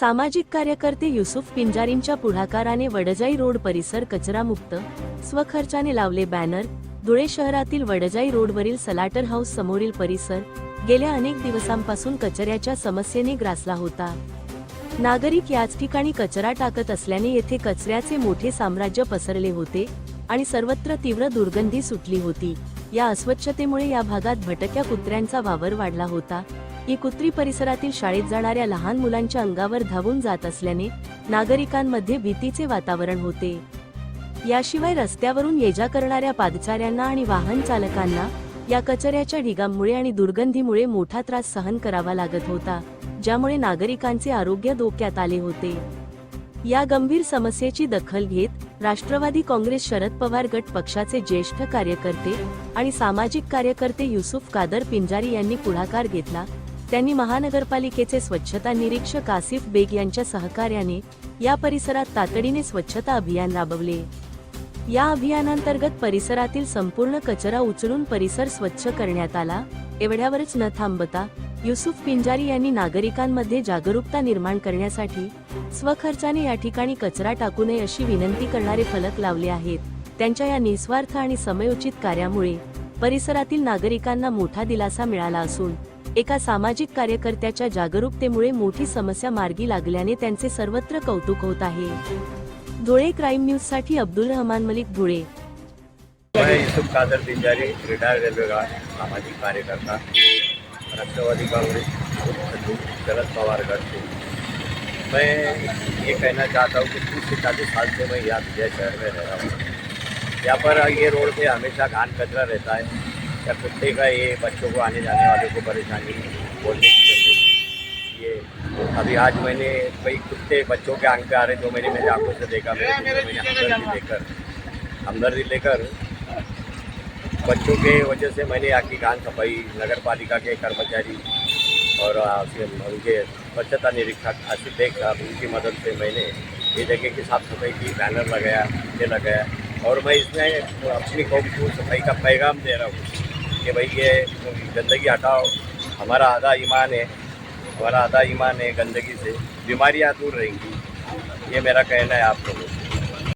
सामाजिक कार्यकर्ते युसुफ पिंजारींच्या पुढाकाराने वडजाई रोड परिसर कचरामुक्त स्वखर्चाने लावले बॅनर धुळे शहरातील वडजाई रोडवरील सलाटर हाऊस समोरील परिसर गेल्या अनेक दिवसांपासून कचऱ्याच्या समस्येने ग्रासला होता. नागरिक याच ठिकाणी कचरा टाकत असल्याने येथे कचऱ्याचे मोठे साम्राज्य पसरले होते आणि सर्वत्र तीव्र दुर्गंधी सुटली होती. या अस्वच्छतेमुळे या भागात भटक्या कुत्र्यांचा वावर वाढला होता. ही कुत्री परिसरातील शाळेत जाणाऱ्या लहान मुलांच्या अंगावर धावून जात असल्याने नागरिकांमध्ये भीतीचे वातावरण होते. याशिवाय रस्त्यावरून ये जा करणाऱ्या पादचाऱ्यांना आणि वाहन चालकांना या कचऱ्याच्या ढिगांमुळे आणि दुर्गंधीमुळे मोठा त्रास सहन करावा लागत होता ज्यामुळे नागरिकांचे आरोग्य धोक्यात आले होते. या गंभीर समस्येची दखल घेत राष्ट्रवादी काँग्रेस शरद पवार गट पक्षाचे ज्येष्ठ कार्यकर्ते आणि सामाजिक कार्यकर्ते युसुफ कादर पिंजारी यांनी पुढाकार घेतला त्यांनी महानगरपालिकेचे स्वच्छता निरीक्षक आसिफ बेग यांच्या सहकार्याने या परिसरात तातडीने स्वच्छता अभियान राबवले. या अभियानांतर्गत परिसरातील संपूर्ण कचरा उचलून परिसर स्वच्छ करण्यात आला. एवढ्यावरच न थांबता युसुफ पिंजारी यांनी नागरिकांमध्ये जागरूकता निर्माण करण्यासाठी स्वखर्चाने या ठिकाणी कचरा टाकू नये अशी विनंती करणारे फलक लावले आहेत. त्यांच्या या निस्वार्थ आणि समयोचित कार्यामुळे परिसरातील नागरिकांना मोठा दिलासा मिळाला असून एका सामाजिक कार्यकर्त्याच्या जागरूकतेमुळे मोठी समस्या मार्गी लागल्याने त्यांचे सर्वत्र कौतुक होत आहे. धुळे क्राईम न्यूजसाठी अब्दुल रहमान मलिक धुळे. युसुफ कादर पिंजारी रिटायर्ड रेल्वे का सामाजिक कार्यकर्ता राष्ट्रवादी कांग्रेस शरद पवार गढ़ मैं ये कहना चाहता हूँ कि तीस से चालीस साल से मैं यहाँ विजय शहर में रह रहा हूँ। यहाँ पर ये रोड पे हमेशा घान कचरा रहता है। या कुत्ते का ये बच्चों को आने जाने वाले को परेशानी बोलने की ज़रूरत ये अभी आज मैंने कई कुत्ते बच्चों के आँख पे आ रहे जो मैंने मेरी आँखों से देखा, मेरे हमदर्दी लेकर हमदर्दी लेकर, बच्चों के वजह से मैंने यहाँ की खान सफ़ाई नगर पालिका के कर्मचारी और उनके स्वच्छता निरीक्षक आसिफ बेग साहब, उनकी मदद से मैंने ये जगह की साफ़ सफ़ाई की, बैनर लगाया ये लगाया और मैं इसमें अपनी कौम को सफ़ाई का पैगाम दे रहा हूँ। कि भाई ये गंदगी हटाओ। हमारा आधा ईमान है हमारा आधा ईमान है गंदगी से। बीमारियाँ दूर रहेंगी। ये मेरा कहना है आप लोगों